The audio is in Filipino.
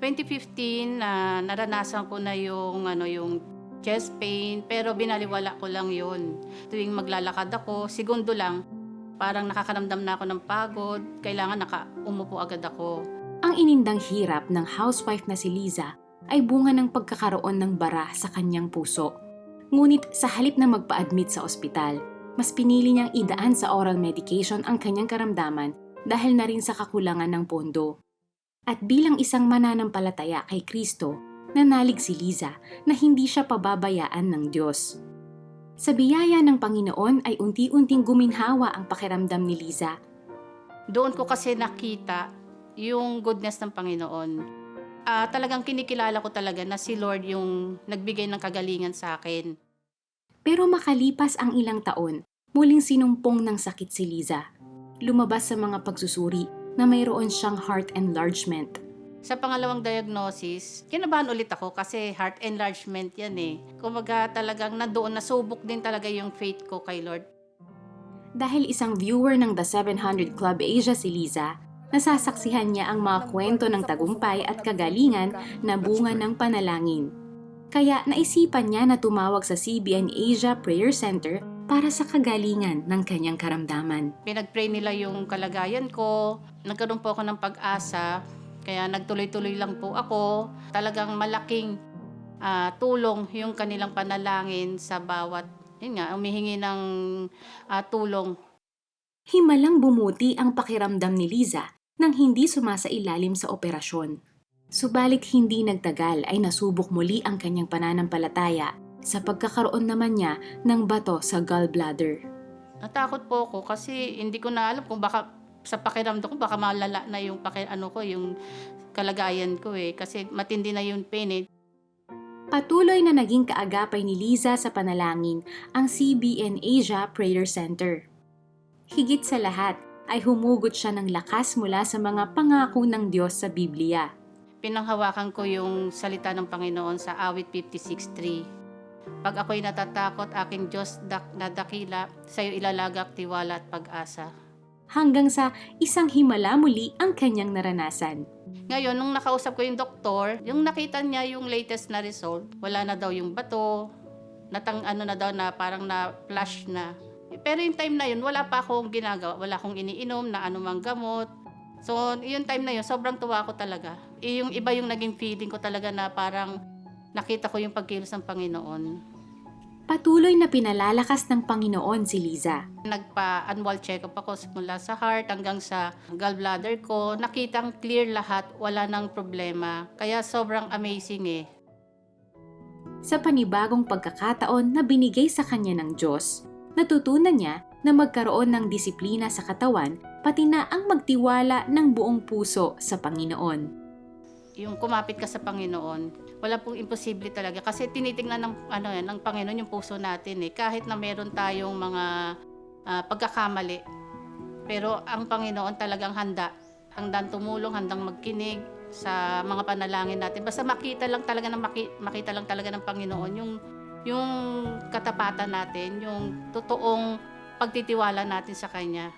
2015 na naranasan ko na yung ano yung chest pain pero binaliwala ko lang yun. Tuwing maglalakad ako, segundo lang, parang nakakaramdam na ako ng pagod, kailangan naka-umupo agad ako. Ang inindang hirap ng housewife na si Liza ay bunga ng pagkakaroon ng bara sa kanyang puso. Ngunit sa halip na magpa-admit sa ospital, mas pinili niyang idaan sa oral medication ang kanyang karamdaman dahil na rin sa kakulangan ng pondo. At bilang isang mananampalataya kay Kristo, nanalig si Liza na hindi siya pababayaan ng Diyos. Sa biyaya ng Panginoon ay unti-unting guminhawa ang pakiramdam ni Liza Doon ko kasi nakita yung goodness ng Panginoon. Ah, talagang kinikilala ko talaga na si Lord yung nagbigay ng kagalingan sa akin. Pero makalipas ang ilang taon, muling sinumpong ng sakit si Liza. Lumabas sa mga pagsusuri na mayroon siyang heart enlargement. Sa pangalawang diagnosis, kinabahan ulit ako kasi heart enlargement yan eh. Kumaga talagang nandoon, nasubok din talaga yung faith ko kay Lord. Dahil isang viewer ng The 700 Club Asia si Liza, nasasaksihan niya ang mga kwento ng tagumpay at kagalingan na bunga ng panalangin. Kaya naisipan niya na tumawag sa CBN Asia Prayer Center para sa kagalingan ng kanyang karamdaman. Pinag-pray nila yung kalagayan ko, nagkaroon po ako ng pag-asa, kaya nagtuloy-tuloy lang po ako. Talagang malaking ah, tulong yung kanilang panalangin sa bawat, yun nga, umihingi ng ah, tulong Himalang bumuti ang pakiramdam ni Liza nang hindi sumasailalim sa operasyon. Subalit hindi nagtagal ay nasubok muli ang kanyang pananampalataya sa pagkakaroon naman niya ng bato sa gallbladder. Natakot po ako kasi hindi ko na alam kung baka sa pakiramdam ko baka malala na yung paki, ano ko yung kalagayan ko eh kasi matindi na yung pain eh. Patuloy na naging kaagapay ni Liza sa panalangin ang CBN Asia Prayer Center. Higit sa lahat ay humugot siya ng lakas mula sa mga pangako ng Diyos sa Biblia. Pinanghawakan ko yung salita ng Panginoon sa awit 56.3. Pag ako'y natatakot, aking Diyos dak na dakila, sa'yo ilalagak tiwala at pag-asa. Hanggang sa isang himala muli ang kanyang naranasan. Ngayon, nung nakausap ko yung doktor, yung nakita niya yung latest na result, wala na daw yung bato, natang ano na daw na parang na flash na. Pero yung time na yun, wala pa akong ginagawa, wala akong iniinom na anumang gamot. So, yung time na yun, sobrang tuwa ko talaga. Eh, yung iba yung naging feeling ko talaga na parang nakita ko yung pagkilos ng Panginoon. Patuloy na pinalalakas ng Panginoon si Liza. Nagpa-annual check-up ako mula sa heart hanggang sa gallbladder ko. Nakitang clear lahat, wala nang problema. Kaya sobrang amazing eh. Sa panibagong pagkakataon na binigay sa kanya ng Diyos, natutunan niya na magkaroon ng disiplina sa katawan pati na ang magtiwala ng buong puso sa Panginoon. Yung kumapit ka sa Panginoon, wala pong imposible talaga. Kasi tinitingnan ng, ano, yan, ng Panginoon yung puso natin eh. Kahit na meron tayong mga ah, pagkakamali. Pero ang Panginoon talagang handa. Handang tumulong, handang magkinig sa mga panalangin natin. Basta makita lang talaga ng maki- makita lang talaga ng Panginoon yung yung katapatan natin, yung totoong pagtitiwala natin sa kanya.